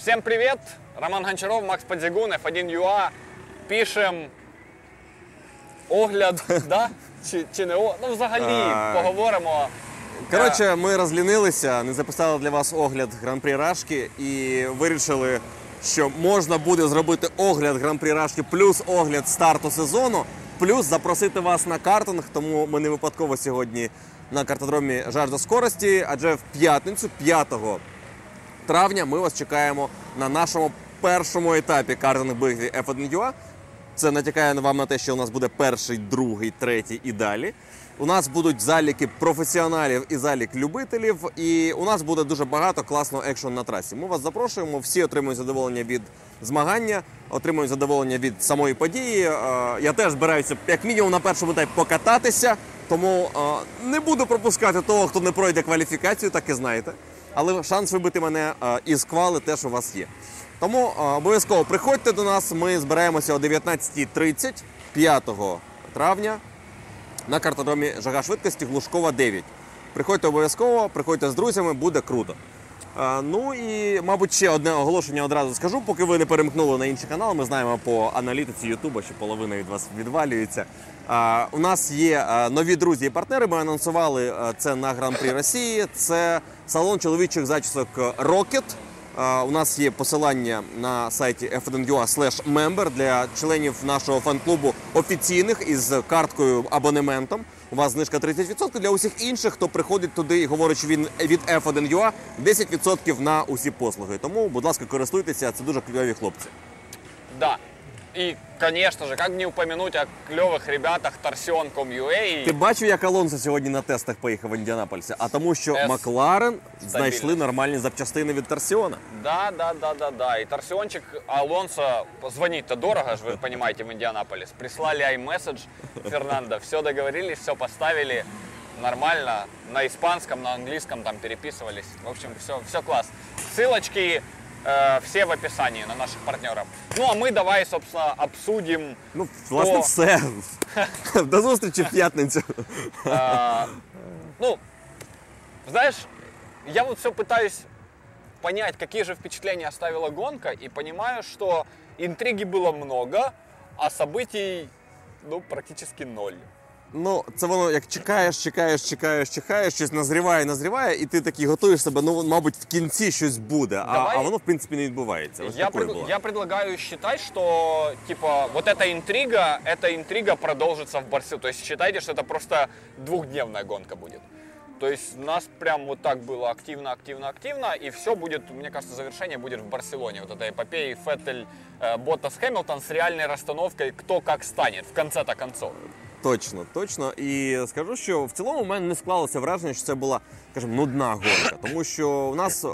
Всем привет! Роман Гончаров, Макс Подзігун, F1UA. Пишем огляд, да? Чи, чи не о... Ну, взагалі, А. поговоримо. Коротше, ми розлінилися, не записали для вас огляд гран-прі Рашки і вирішили, що можна буде зробити огляд гран-прі Рашки плюс огляд старту сезону, плюс запросити вас на картинг. Тому ми не випадково сьогодні на картодромі жажда скорості, адже в п'ятницю, 5 травня, ми вас чекаємо на нашому першому етапі картинг битви F1UA. Це натякає вам на те, що у нас буде перший, другий, третій і далі. У нас будуть заліки професіоналів і залік любителів, і у нас буде дуже багато класного екшону на трасі. Ми вас запрошуємо. Всі отримують задоволення від змагання, отримують задоволення від самої події. Е, Я теж збираюся як мінімум на першому етапі покататися, тому е, не буду пропускати того, хто не пройде кваліфікацію, так і знаєте. Але шанс вибити мене е, із квали теж у вас є. Тому е, обов'язково приходьте до нас. Ми збираємося о 19.30 5 травня на картодромі Жага швидкості Глушкова 9. Приходьте обов'язково, приходьте з друзями, буде круто. Е, Ну і, мабуть, ще одне оголошення одразу скажу, поки ви не перемкнули на інший канал. Ми знаємо по аналітиці Ютуба, що половина від вас відвалюється. У нас є нові друзі і партнери. Ми анонсували це на Гран-прі Росії. Це салон чоловічих зачісок Rocket. У нас є посилання на сайті f1ua member для членів нашого фан-клубу офіційних із карткою абонементом. У вас знижка 30% для усіх інших, хто приходить туди і говорить, що він від F1UA, 10% на усі послуги. Тому, будь ласка, користуйтеся, це дуже кльові хлопці. Да. И, конечно же, как не упомянуть о клевых ребятах Torsion.com.ua. Ти бачив, як Алонсо сьогодні на тестах поїхав в Індіанаполісі? А тому, що С. Макларен Стабільно. знайшли нормальні запчастини від Торсіона. Да, да, да, да, да. И торсиончик Алонсо, звонить-то дорого же, вы понимаете, в Индианаполис. Прислали iMessage Фернандо, все договорились, все поставили нормально. На испанском, на английском там переписывались. В общем, все, все класс. Ссылочки э, все в описании на наших партнеров. Ну, а мы давай, собственно, обсудим Ну, власне, О. все. До зустрічі в п'ятницю. А, ну, знаешь, я вот все пытаюсь понять, какие же впечатления оставила гонка, и понимаю, что интриги было много, а событий, ну, практически ноль. Ну, це воно як чекаєш, чекаєш, чекаєш, чекаєш, щось назріває, назріває, і ти такий готуєш себе. Ну, мабуть, в кінці щось буде. А, Давай. а воно, в принципі, не відбувається. Ось Я, такою пред- була. я предлагаю считать, что, типа, вот эта интрига, эта интрига продолжится в Барселоне. То есть считайте, что это просто двухдневная гонка будет. То есть у нас прям вот так было активно, активно, активно, и все будет, мне кажется, завершение будет в Барселоне. Вот этой эпопеи Феттель, э, Боттас, Хэмилтон с реальной расстановкой, кто как станет, в конце-то концов. Точно, точно. І скажу, що в цілому в мене не склалося враження, що це була, скажімо, нудна гонка. Тому що у нас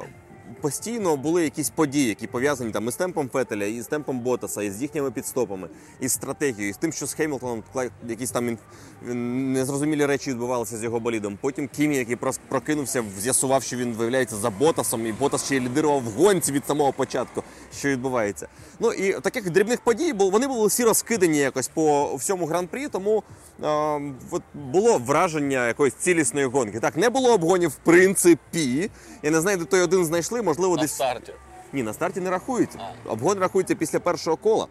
постійно були якісь події, які пов'язані там із темпом Фетеля, і з темпом Ботаса, і з їхніми підстопами, і з стратегією, і з тим, що з Хемілтоном якісь там незрозумілі речі відбувалися з його болідом. Потім Кімі, який просто прокинувся, з'ясував, що він виявляється за Ботасом, і Ботас ще й лідирував в гонці від самого початку, що відбувається. Ну і таких дрібних подій вони були всі розкидані якось по всьому гран-прі, тому е, от було враження якоїсь цілісної гонки. Так, не було обгонів, в принципі. Я не знаю, де той один знайшли, можливо, На десь. старте. Ні, на старті не рахується. Обгон рахується після першого кола.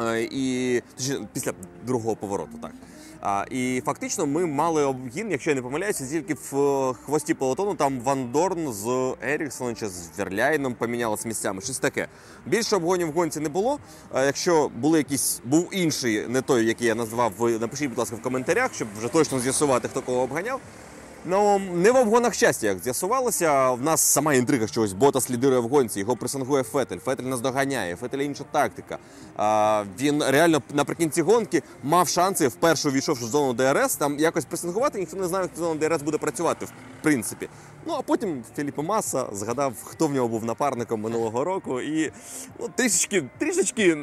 Е, І точніше, після другого повороту, так. А, і фактично ми мали обгін, якщо я не помиляюся, тільки в е, хвості пелотону там Ван Дорн з Еріксоном чи з Верляйном помінялися місцями. Щось таке. Більше обгонів в гонці не було. А якщо були якісь, був інший, не той, який я назвав, ви напишіть, будь ласка, в коментарях, щоб вже точно з'ясувати, хто кого обганяв. Ну, не в обгонах щастя, як з'ясувалося. В нас сама інтрига що ось Ботас лідирує в гонці, його пресингує Фетель. Фетель нас доганяє, Фетеля інша тактика. А, він реально наприкінці гонки мав шанси, вперше увійшовши в зону ДРС, там якось пресингувати, ніхто не знає, як зона ДРС буде працювати, в принципі. Ну а потім Філіппо Маса згадав, хто в нього був напарником минулого року, і ну, трішечки, трішечки.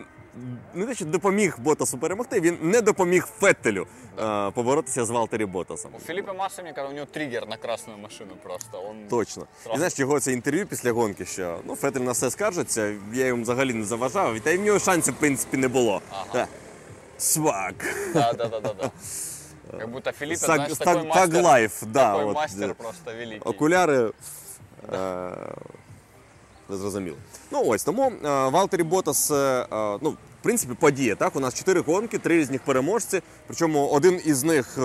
Не те, що допоміг Ботасу перемогти, він не допоміг Феттелю е, поборотися з Валтері Ботасом. У Филиппа Масса, мне кажется, у него триггер на красную машину просто. Он... Точно. Сразу. І знаєш, його це інтерв'ю після гонки, що ну, Фетель на все скаржиться, я йому взагалі не заважав, і та й в нього шансів, в принципі, не було. Ага. Свак. Да, да, да, да, да. Как будто Филипп, Саг- знаешь, такой мастер, Таглайф, да, такой вот, мастер просто великий. Окуляри. Е- ви зрозуміли. Ну ось тому е, Валтері Ботас, е, е, ну, в принципі, подія. Так, у нас чотири гонки, три різних переможці. Причому один із них.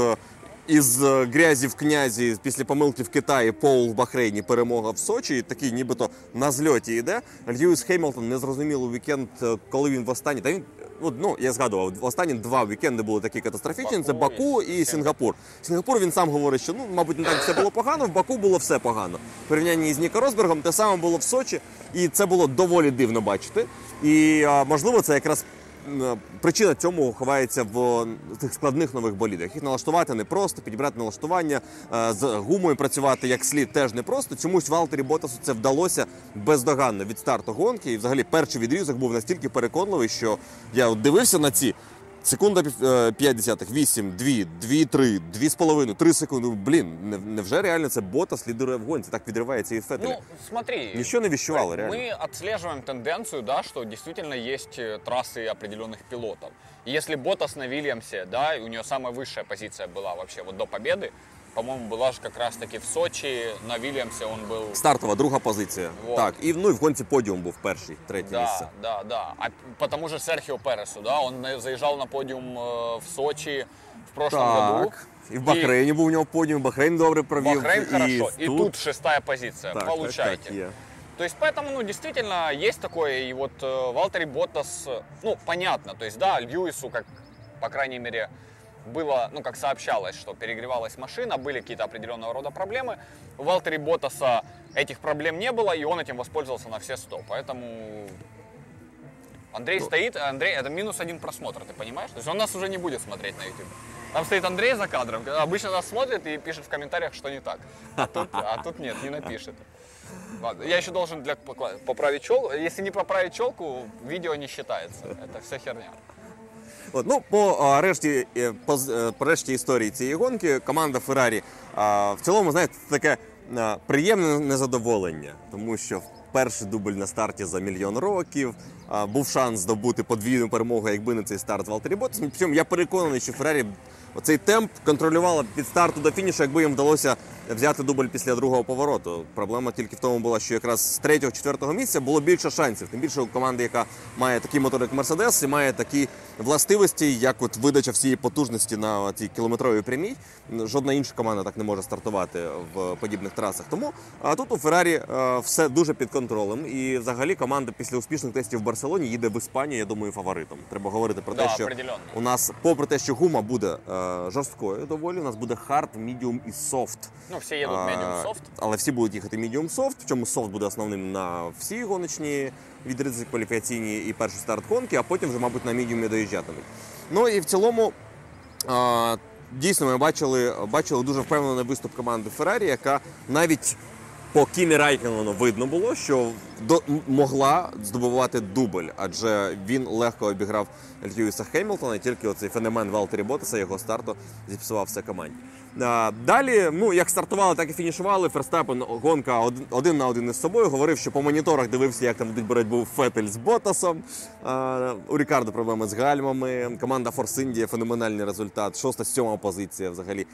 Із грязі в князі після помилки в Китаї Поул в Бахрейні перемога в Сочі, і такий нібито на зльоті йде. Льюіс Хеймлтон не зрозуміло вікенд, коли він востаннє. Та він ну, я згадував, останні два вікенди були такі катастрофічні. Це Баку і Сінгапур. Сінгапур він сам говорить, що ну, мабуть, не так все було погано. В Баку було все погано. В порівнянні з Ніко Росбергом те саме було в Сочі, і це було доволі дивно бачити. І можливо, це якраз. М, Причина цьому ховається в тих складних нових болідах. Їх налаштувати непросто, підібрати налаштування е, з гумою працювати як слід теж непросто. Чомусь Валтері Ботасу це вдалося бездоганно від старту гонки. І взагалі перший відрізок був настільки переконливий, що я дивився на ці Секунда пів- е, 5 десятих, 8, 2, 2, 3, 2,5, 3 секунди. Блін, не- невже реально це Ботас лідирує в гонці? Так відривається від Феттеля. Ну, смотри. Ничего не вещевало, реально. Мы отслеживаем тенденцию, да, что действительно есть э, трассы определенных пилотов. И если Ботас на Вильямсе, да, и у нее самая высшая позиция была вообще вот до победы, по-моему, была же как раз-таки в Сочи, на Вильямсе он был... Стартова, друга позиція. Вот. Так, і ну і в гонці подіум був перший, третє Да, місце. да, да. А по тому же Серхио Пересу, да, он на- заезжал на подиум э, в Сочи в прошлом году. Так. І в Бахрейні був у нього подіум, Бахрейн добре провів. Бахрейн хорошо. І, И тут шестая позиция. так, Получайте. Так, так, є. То есть поэтому, ну, действительно, есть такое, и вот э, Валтери Боттас, э, ну, понятно, то есть, да, Льюису, как, по крайней мере, было, ну, как сообщалось, что перегревалась машина, были какие-то определенного рода проблемы. У Валтери Боттаса этих проблем не было, и он этим воспользовался на все сто. Поэтому Андрей стоит, Андрей, это минус один просмотр, ты понимаешь? То есть он нас уже не будет смотреть на YouTube. Там стоит Андрей за кадром, обычно нас смотрит и пишет в комментариях, что не так. А тут, а тут нет, не напишет. Ладно, я еще должен для поправить челку. Если не поправить челку, видео не считается. Это вся херня. От, ну, по решті, е, по, е, по решті історії цієї гонки команда Феррарі в цілому, знаєте, таке приємне незадоволення, тому що перший дубль на старті за мільйон років. був шанс здобути подвійну перемогу, якби не цей старт Валтері Ботас. Причому я переконаний, що Феррарі оцей темп контролювала від старту до фінішу, якби їм вдалося взяти дубль після другого повороту. Проблема тільки в тому була, що якраз з третього, четвертого місця було більше шансів. Тим більше у команди, яка має такий мотор, як Мерседес, і має такі властивості, як от видача всієї потужності на цій кілометровій прямій. Жодна інша команда так не може стартувати в подібних трасах. Тому а тут у Феррарі е, все дуже під контролем. І взагалі команда після успішних тестів в Барселоні їде в Іспанію, я думаю, фаворитом. Треба говорити про Да, те, що определенно. у нас, попри те, що гума буде е, жорсткою доволі, у нас буде хард, мідіум і софт. Ну, всі їдуть medium, soft. Але всі будуть їхати medium soft, причому софт буде основним на всі гоночні відризи кваліфікаційні і перший старт гонки, а потім вже, мабуть, на medium доїжджатимуть. Ну і в цілому. Дійсно, ми бачили, бачили дуже впевнений виступ команди Феррарі, яка навіть по Кімі Райкелену видно було, що до, могла здобувати дубль, адже він легко обіграв Льюіса Хемілтона, і тільки оцей феномен Валтері Ботаса його старту зіпсував все команді. Далі, ну як стартували, так і фінішували. Ферстапен гонка один, на один із собою. Говорив, що по моніторах дивився, як там ведуть боротьбу Фетель з Ботасом. У Рікардо проблеми з гальмами. Команда Форс Індія феноменальний результат. Шоста, сьома позиція взагалі.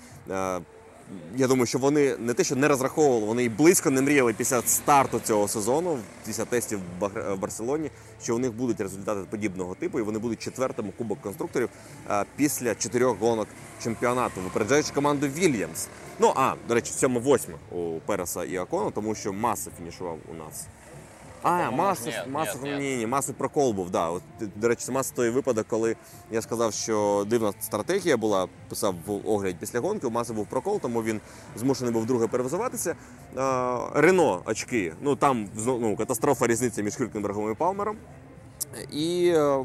Я думаю, що вони не те, що не розраховували, вони і близько не мріяли після старту цього сезону, після тестів в Барселоні, що у них будуть результати подібного типу, і вони будуть четвертим у кубок конструкторів е, після чотирьох гонок чемпіонату, випереджаючи команду Вільямс. Ну а до речі, сьома-восьма у Переса і Акону, тому що Маса фінішував у нас. А, Маса, ні, Маса, ні, ні. ні, Маси прокол був. Да. От, до речі, це Маса той випадок, коли я сказав, що дивна стратегія була, писав в огляд після гонки. У Маси був прокол, тому він змушений був друге перевзуватися. Рено очки. Ну там ну, катастрофа різниця між Хюлькенбергом і Палмером. І е,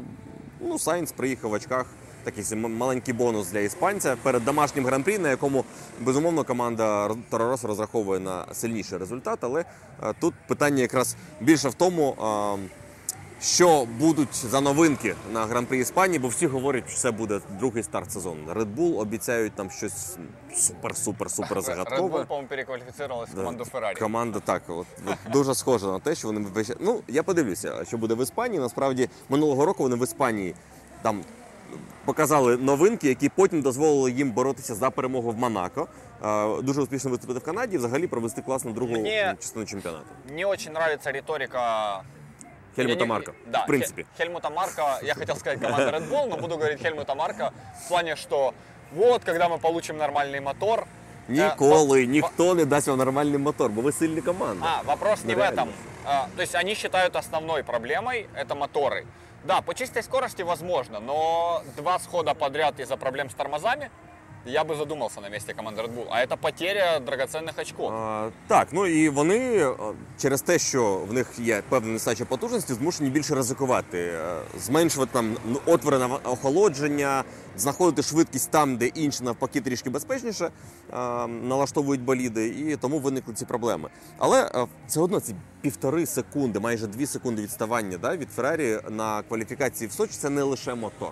ну, Сайнц приїхав в очках. Такий маленький бонус для іспанця перед домашнім гран-прі, на якому безумовно команда Торорос розраховує на сильніший результат. Але е, тут питання якраз більше в тому, що будуть за новинки на гран-прі Іспанії, бо всі говорять, що це буде другий старт сезону. Red Bull обіцяють там щось супер-супер-супер Red загадкове. Bull, по-моему, переквалифицировалась в команду Феррари. Команда так, от, от дуже схожа на те, що вони Ну, я подивлюся, що буде в Іспанії. Насправді минулого року вони в Іспанії там показали новинки, які потім дозволили їм боротися за перемогу в Монако. Е, Дуже успішно виступити в Канаді і взагалі провести класну другу Мені- частину чемпіонату. Мне очень нравится риторика Хельмута Я не- Марка. Да, в принципе. Хе- Хельмута Марка, я хотел сказать команда Red Bull, но буду говорить Хельмута Марка в плане, что вот, когда мы получим нормальный мотор... э, Ніколи во- ніхто не дасть вам нормальний мотор, бо ви сильна команда. А, вопрос не в Реально. этом. А, то есть они считают основной проблемой это моторы. Да, по чистой скорости возможно, но два схода подряд из-за проблем с тормозами я бы задумался на месте команды Red Bull. А это потеря драгоценных очков. А, так, ну і вони е, через те, що в них є певна нестача потужності, змушені більше ризикувати, е, зменшувати там ну, отвори на охолодження, знаходити швидкість там, де інші навпаки трішки безпечніше е, налаштовують боліди, і тому виникли ці проблеми. Але е, все одно ці півтори секунди, майже дві секунди відставання да, від Феррарі на кваліфікації в Сочі це не лише мотор.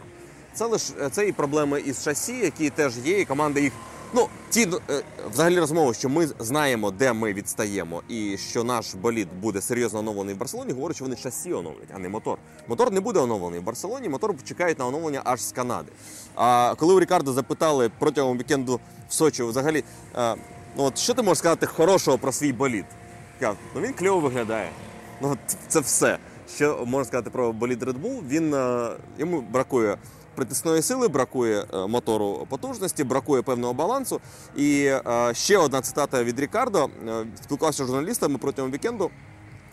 Це лише це і проблеми із шасі, які теж є, і команда їх. Ну, ті е, взагалі розмови, що ми знаємо, де ми відстаємо, і що наш болід буде серйозно оновлений в Барселоні, говорять, що вони шасі оновлять, а не мотор. Мотор не буде оновлений в Барселоні, мотор чекають на оновлення аж з Канади. А коли у Рікардо запитали протягом вікенду в Сочі, взагалі, е, ну от що ти можеш сказати хорошого про свій болід? Сказав, ну він кльово виглядає. Ну це все. Що можна сказати про болід Red Bull? Він е, йому бракує притисної сили, бракує е, мотору потужності, бракує певного балансу. І е, ще одна цитата від Рікардо. Е, Спілкувався з журналістами протягом вікенду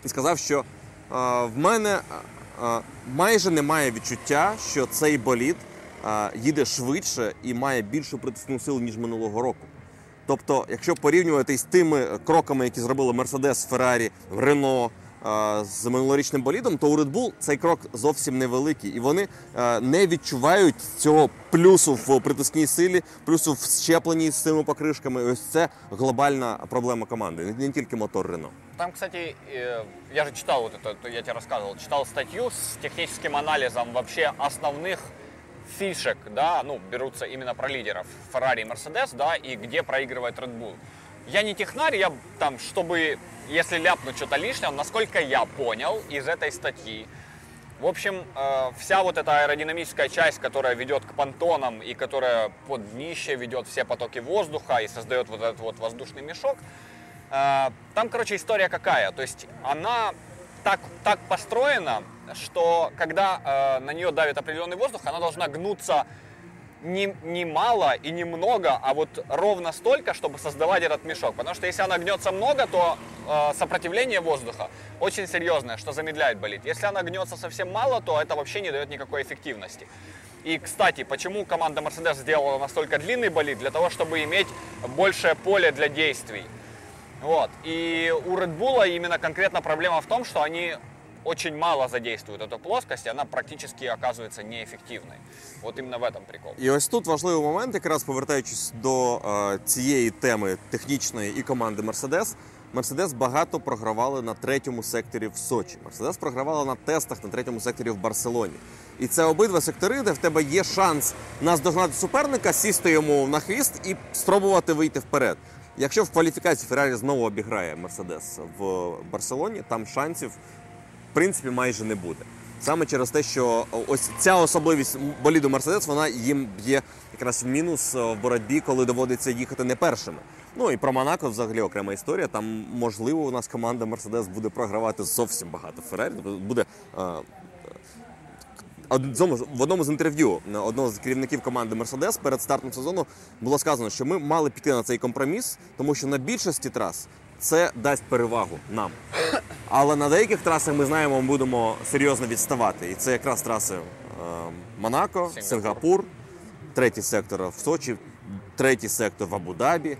і сказав, що в мене майже немає відчуття, що цей болід їде швидше і має більшу притисну силу, ніж минулого року. Тобто, якщо порівнювати з тими кроками, які зробили Мерседес, Феррарі, Рено з минулорічним болідом, то у Red Bull цей крок зовсім невеликий, і вони е, не відчувають цього плюсу в притискній силі, плюсу в щепленні з цими покришками. Ось це глобальна проблема команди, не- не тільки мотор Рено. Там, кстати, э, я же читал вот это, я тебе рассказывал, читал статью с техническим анализом вообще основных фишек, да, ну, берутся именно про лидеров Ferrari и Mercedes, да, и где проигрывает Red Bull. Я не технарь, я там, чтобы, если ляпнуть что-то лишнее, насколько я понял из этой статьи, в общем, э, вся вот эта аэродинамическая часть, которая ведет к понтонам и которая под днище ведет все потоки воздуха и создает вот этот вот воздушный мешок, э, там, короче, история какая. То есть она так, так построена, что когда э, на нее давит определенный воздух, она должна гнуться не, не мало и не много, а вот ровно столько, чтобы создавать этот мешок. Потому что если она гнется много, то э, сопротивление воздуха очень серьезное, что замедляет болит. Если она гнется совсем мало, то это вообще не дает никакой эффективности. И, кстати, почему команда Mercedes сделала настолько длинный болид? Для того, чтобы иметь большее поле для действий. Вот. И у Red Bull именно конкретно проблема в том, что они очень мало задействуют эту плоскость, и она практически оказывается неэффективной. Вот именно в этом прикол. І ось тут важливий момент, якраз повертаючись до е, цієї теми технічної і команди Мерседес. Мерседес багато програвали на третьому секторі в Сочі. Мерседес програвала на тестах на третьому секторі в Барселоні. І це обидва сектори, де в тебе є шанс наздогнати суперника, сісти йому на хвіст і спробувати вийти вперед. Якщо в кваліфікації Феррарі знову обіграє Мерседес в Барселоні, там шансів принципі майже не буде. Саме через те, що ось ця особливість боліду Мерседес, вона їм б'є якраз в мінус в боротьбі, коли доводиться їхати не першими. Ну і про Монако взагалі окрема історія. Там можливо у нас команда Мерседес буде програвати зовсім багато Феррарі. Буде е, в одному з інтерв'ю одного з керівників команди Мерседес перед стартом сезону було сказано, що ми мали піти на цей компроміс, тому що на більшості трас це дасть перевагу нам. Але на деяких трасах ми знаємо, ми будемо серйозно відставати. І це якраз траси е, Монако. Сингапур, третій сектор в Сочі, третій сектор в Абу-Дабі.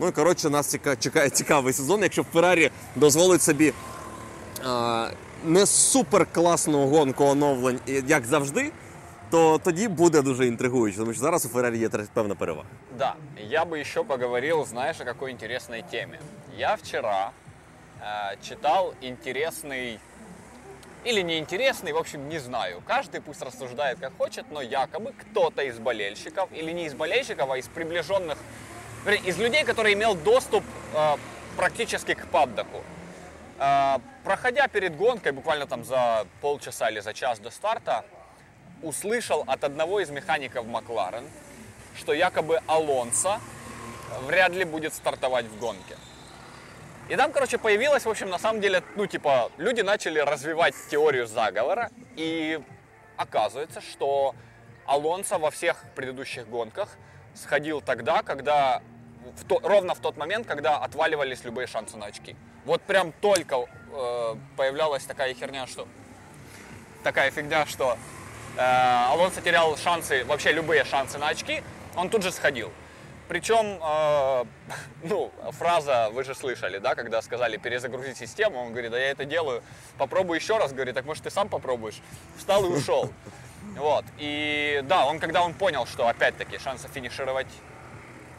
Ну і коротше, нас чекає цікавий сезон. Якщо Феррарі дозволить собі е, не супер класну гонку оновлень, як завжди, то тоді буде дуже інтригуюче, тому що зараз у Феррарі є певна перевага. Да, я бы еще поговорил, знаешь, о какой интересной теме. Я вчера э, читал интересный или неинтересный, в общем, не знаю. Каждый пусть рассуждает как хочет, но якобы кто-то из болельщиков, или не из болельщиков, а из приближенных, из людей, который имел доступ э, практически к паддоку. Э, проходя перед гонкой, буквально там за полчаса или за час до старта, услышал от одного из механиков Макларен, что якобы Алонсо вряд ли будет стартовать в гонке. И там, короче, появилась, в общем, на самом деле, ну, типа, люди начали развивать теорию заговора, и оказывается, что Алонсо во всех предыдущих гонках сходил тогда, когда в то- ровно в тот момент, когда отваливались любые шансы на очки. Вот прям только э, появлялась такая херня, что такая фигня, что э, Алонсо терял шансы, вообще любые шансы на очки, он тут же сходил. Причем, э, ну, фраза, вы же слышали, да, когда сказали перезагрузить систему, он говорит, да я это делаю, попробуй еще раз, говорит, так может ты сам попробуешь. Встал и ушел. Вот, и да, он когда он понял, что опять-таки шансов финишировать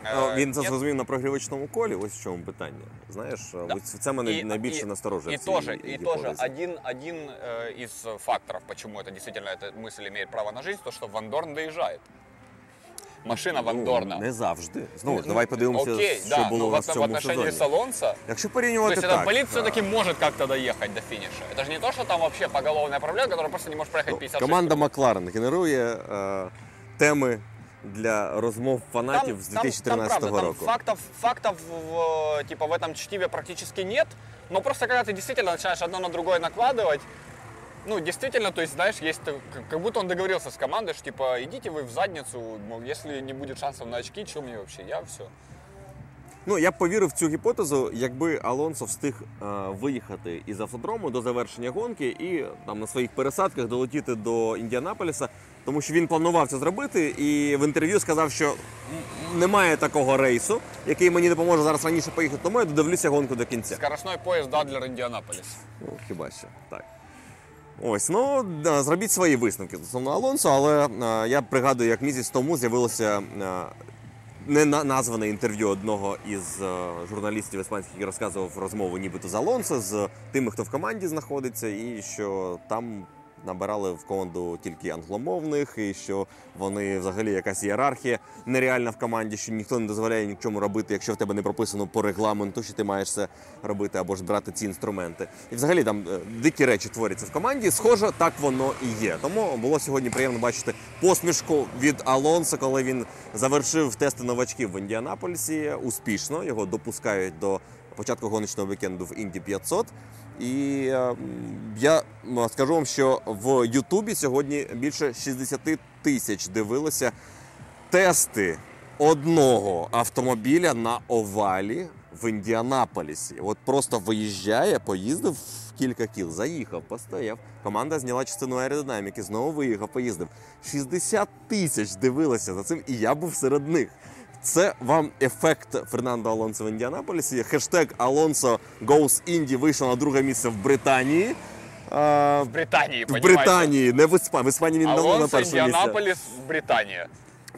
е, Ну, Він це нет, зрозумів на прогрівочному колі, ось в чому питання. Знаєш, Да. ось це мене И- найбільше и- насторожує. И в цій тоже, и тоже гіпотезі. один, один э, из факторов, почему это действительно эта мысль имеет право на жизнь, то, что Ван Дорн доезжает. Машина Ван Ну, Дорна. Не завжди. Знову ж, Ну, давай подивимося, Окей, що да, було но у в, нас в в цьому отношении сезоні. с Алонсо, Якщо то порівнювати есть так, этот болид а, все-таки может как-то доехать до финиша. Это же не то, что там вообще поголовная проблема, которая просто не может проехать ну, 56 команда Макларен генерує е, теми для розмов фанатів з 2014 правда, там року. фактов, фактов в, типа, в этом чтиве практически нет, но просто когда ты действительно начинаешь одно на другое накладывать, ну, действительно, то есть, знаешь, есть, как- будто он договорился с командой, что, типа, идите вы в задницу, мол, если не будет шансов на очки, что мне вообще, я все. Ну, я б повірив в цю гіпотезу, якби Алонсо встиг е, виїхати із автодрому до завершення гонки і там на своїх пересадках долетіти до Індіанаполіса, тому що він планував це зробити, і в інтерв'ю сказав, що немає такого рейсу, який мені допоможе зараз раніше поїхати, тому я додивлюся гонку до кінця. Скоростной поезд Дадлер Индианаполис. Ну, хіба що так. Ось, ну зробіть свої висновки стосовно Алонсо, але е, я пригадую, як місяць тому з'явилося е, не на- назване інтерв'ю одного із е, журналістів іспанських, який розказував розмову нібито з Алонсо, з тими, хто в команді знаходиться, і що там набирали в команду тільки англомовних, і що вони взагалі якась ієрархія нереальна в команді, що ніхто не дозволяє нічому робити, якщо в тебе не прописано по регламенту, що ти маєш це робити або ж брати ці інструменти. І взагалі там е, дикі речі творяться в команді. Схоже, так воно і є. Тому було сьогодні приємно бачити посмішку від Алонсо, коли він завершив тести новачків в Індіанаполісі успішно. Його допускають до початку гоночного вікенду в Інді 500. І е, я скажу вам, що в Ютубі сьогодні більше 60 тисяч дивилися тести одного автомобіля на овалі в Індіанаполісі. От просто виїжджає, поїздив кілька кіл, заїхав, постояв. Команда зняла частину аеродинаміки, знову виїхав, поїздив. 60 тисяч дивилися за цим, і я був серед них. Це вам ефект Фернандо Алонсо в Індіанаполісі. Хештег Алонсо Goes Indy вийшов на друге місце в Британії. А, В Британії, в? Британії, не в Іспанії. В Іспанії він давно на Алонсо, першому місці. Індіанаполіс, Британия.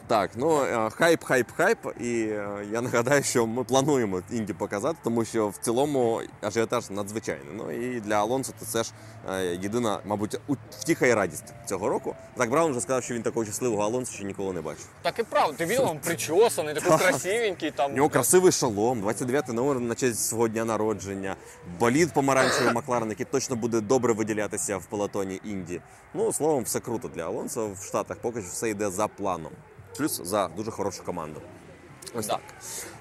Так, ну е, хайп, хайп, хайп. І е, я нагадаю, що ми плануємо інді показати, тому що в цілому ажіотаж надзвичайний. Ну і для Алонсо це ж е, єдина, мабуть, втіха і радість цього року. Так Браун вже сказав, що він такого щасливого Алонсо ще ніколи не бачив. Так и правда, ты видел, он причесанный, такой красивенький, там... У нього красивий шолом, 29 номер на честь свого дня народження, болід помаранчевий Макларен, який точно буде добре виділятися в пелотоні Інді. Ну, словом, все круто для Алонсо в Штатах. Поки що все йде за планом. Плюс за дуже хорошу команду. Ось так.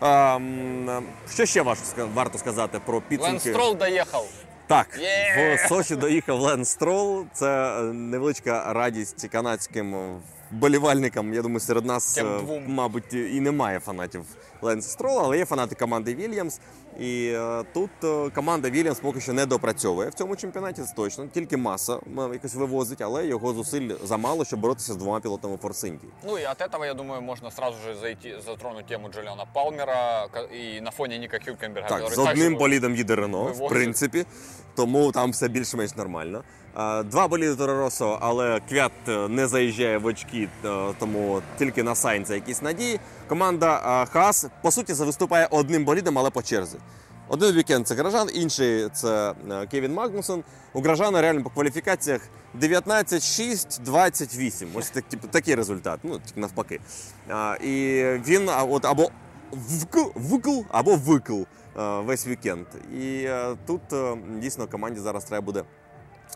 Ем, що ще варто, варто сказати про підсумки? Стролл доїхав. Так, yeah! в Сочі доїхав Лен Строл. Це е, невеличка радість канадським вболівальникам. Я думаю, серед нас, е, мабуть, і немає фанатів Ленса Строла, але є фанати команди Вільямс. І е, тут е, команда Вільямс поки що не допрацьовує в цьому чемпіонаті. Це точно. Тільки маса якось вивозить, але його зусиль замало, щоб боротися з двома пілотами Форс. Ну и от этого, я думаю, можно сразу же зайти, затронуть тему Джулиана Палмера и на фоне Ника Хюлькенберга. Так, з одним болідом їде Рено, в принципі, тому там все більш-менш нормально. Два боліди Торо Росо, але Квят е, не заїжджає в очки, е, тому тільки на Сайнца якісь надії. Команда Хас, по суті, виступає одним болідом, але по черзі. Один вікенд це Гражан, інший це е, Кевін Магнусон. У Гражана реально по кваліфікаціях 19-6, 28. Ось так, типу, такий результат. Ну, навпаки. І він от або вкл, вкл або викл е, весь вікенд. І е, тут е, дійсно команді зараз треба буде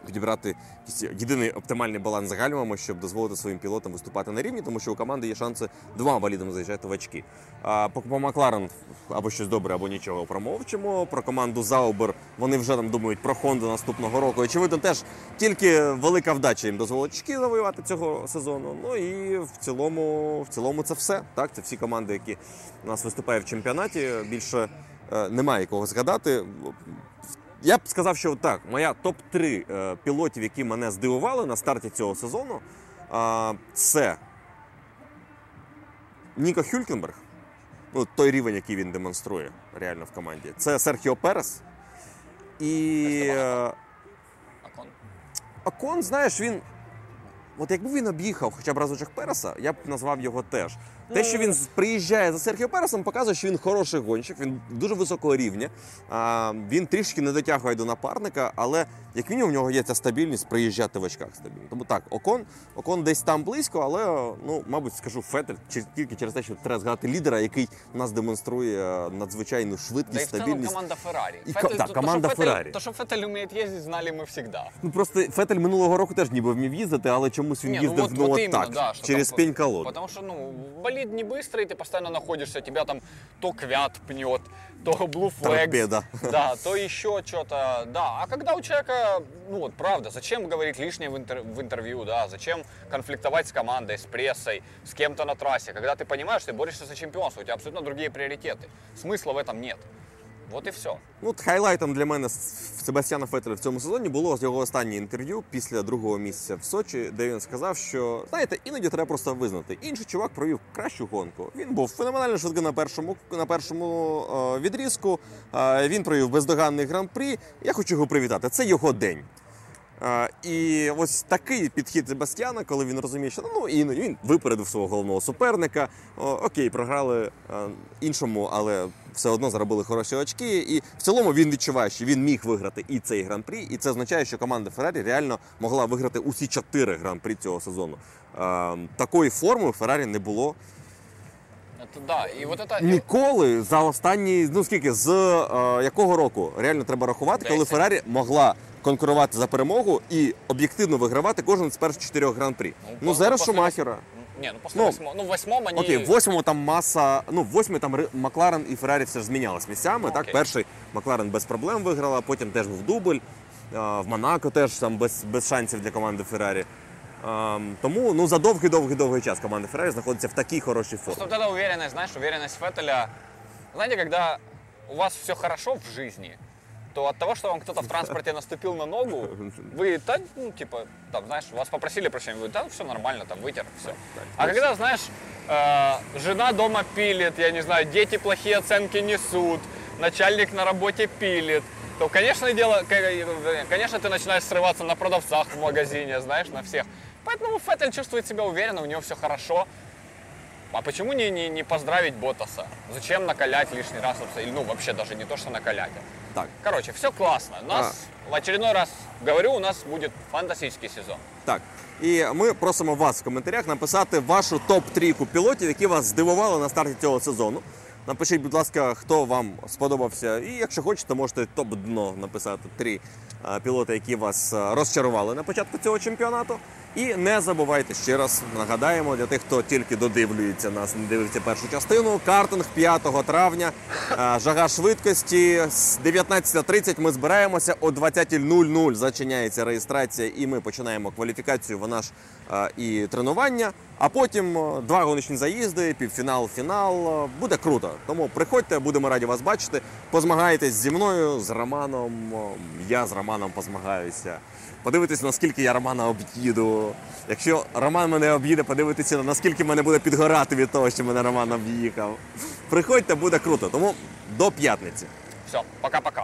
підібрати якийсь єдиний оптимальний баланс з гальмами, щоб дозволити своїм пілотам виступати на рівні, тому що у команди є шанси двома болідами заїжджати в очки. А по, по Макларен або щось добре, або нічого промовчимо. Про команду Заубер вони вже там думають про Хонду наступного року. Очевидно, теж тільки велика вдача їм дозволить очки завоювати цього сезону. Ну і в цілому, в цілому це все. Так, це всі команди, які у нас виступають в чемпіонаті. Більше е, немає кого згадати. Я б сказав, що так, моя топ-3 е, пілотів, які мене здивували на старті цього сезону, це Ніко Хюлькенберг, ну, той рівень, який він демонструє реально в команді. Це Серхіо Перес. І е, Окон. Окон, знаєш, він. От якби він об'їхав хоча б разочок Переса, я б назвав його теж. Те, що він приїжджає за Серхіо Пересом, показує, що він хороший гонщик, він дуже високого рівня. А, він трішки не дотягує до напарника, але як мінімум в нього є ця стабільність приїжджати в очках стабільно. Тому так, Окон, Окон десь там близько, але ну, мабуть, скажу Фетель тільки через те, що треба згадати лідера, який нас демонструє е, надзвичайну Да швидкість, целом стабільність. команда Феррари. И ко- да, команда Феррари. То, что Феттель умеет ездить, знали мы всегда. Ну просто Фетель минулого року теж ніби вмів їздити, але чомусь він Не, ну їздив вот- ну, вот от именно, так, да, через там- пень колоду. Потому что, ну, болид не быстрый, ты постоянно находишься, тебя там то квят пнет, то blue. Торпеда. Да, то еще что-то, да. А когда у человека, ну вот правда, зачем говорить лишнее в, интер- в интервью, да, зачем конфликтовать с командой, с прессой, с кем-то на трассе, когда ты понимаешь, ты борешься за чемпионство, у тебя абсолютно другие приоритеты. Смысла в этом нет. Вот і все. От хайлайтом для мене Себастьяна Феттеля в цьому сезоні було з його останнє інтерв'ю після другого місця в Сочі, де він сказав, що знаєте, іноді треба просто визнати. Інший чувак провів кращу гонку. Він був феноменально швидкий на першому на першому е, відрізку. Е, він провів бездоганний гран-прі. Я хочу його привітати. Це його день. І ось такий підхід Себастьяна, коли він розуміє, що ну іноді він випередив свого головного суперника. Окей, програли іншому, але все одно заробили хороші очки. І в цілому він відчуває, що він міг виграти і цей гран-прі. І це означає, що команда Феррарі реально могла виграти усі чотири гран-прі цього сезону. Такої форми Феррарі не було Это да. И вот это... ніколи за останні, ну скільки, з е, якого року реально треба рахувати, коли Феррарі могла конкурувати за перемогу і об'єктивно вигравати кожен з перших чотирьох гран-прі. Ну, после- зараз после Шумахера. вос- Не, ну после Ну, восьмого. Ну, в восьмом они... Окей, в восьмому там маса. Ну, в восьмій там Макларен і Феррарі все ж змінялись місцями. Так, Окей. перший Макларен без проблем виграла, потім теж був дубль. А, В Монако теж там без, без шансів для команди Феррарі. А, тому ну за довгий довгий довгий час команда Феррарі знаходиться в такій хорошій формі. Просто вот эта уверенность, знаешь, уверенность Феттеля. Знаете, когда у вас все хорошо в жизни, то от того, что вам кто-то в транспорте наступил на ногу, вы, да, ну, типа, там, знаешь, вас попросили прощения, вы, да, все нормально, там, вытер, все. А когда, знаешь, э, жена дома пилит, я не знаю, дети плохие оценки несут, начальник на работе пилит, то, конечно, дело, к- конечно, ты начинаешь срываться на продавцах в магазине, знаешь, на всех. Поэтому Феттель чувствует себя уверенно, у него все хорошо. А почему не, не, не поздравить Ботаса? Зачем накалять лишний раз? Или, Ну, вообще даже не то, что накалять. Так. Короче, все классно. У нас, в очередной раз говорю, у нас будет фантастический сезон. Так. І ми просимо вас в коментарях написати вашу топ-трійку пілотів, які вас здивували на старті цього сезону. Напишіть, будь ласка, хто вам сподобався. І якщо хочете, можете топ-дно написати три пілоти, які вас е, розчарували на початку цього чемпіонату. І не забувайте ще раз нагадаємо для тих, хто тільки додивлюється нас, не дивиться першу частину. Картинг 5 травня, е, жага швидкості з 19.30 ми збираємося о 20.00 зачиняється реєстрація, і ми починаємо кваліфікацію в наш е, і тренування. А потім е, два гоночні заїзди, півфінал, фінал. Е, Буде круто. Тому приходьте, будемо раді вас бачити. Позмагайтесь зі мною, з Романом. Я з Романом позмагаюся. Подивитись, наскільки я Романа об'їду. Якщо Роман мене об'їде, подивитися, наскільки мене буде підгорати від того, що мене Роман об'їхав. Приходьте, буде круто. Тому до п'ятниці. Все, пока-пока.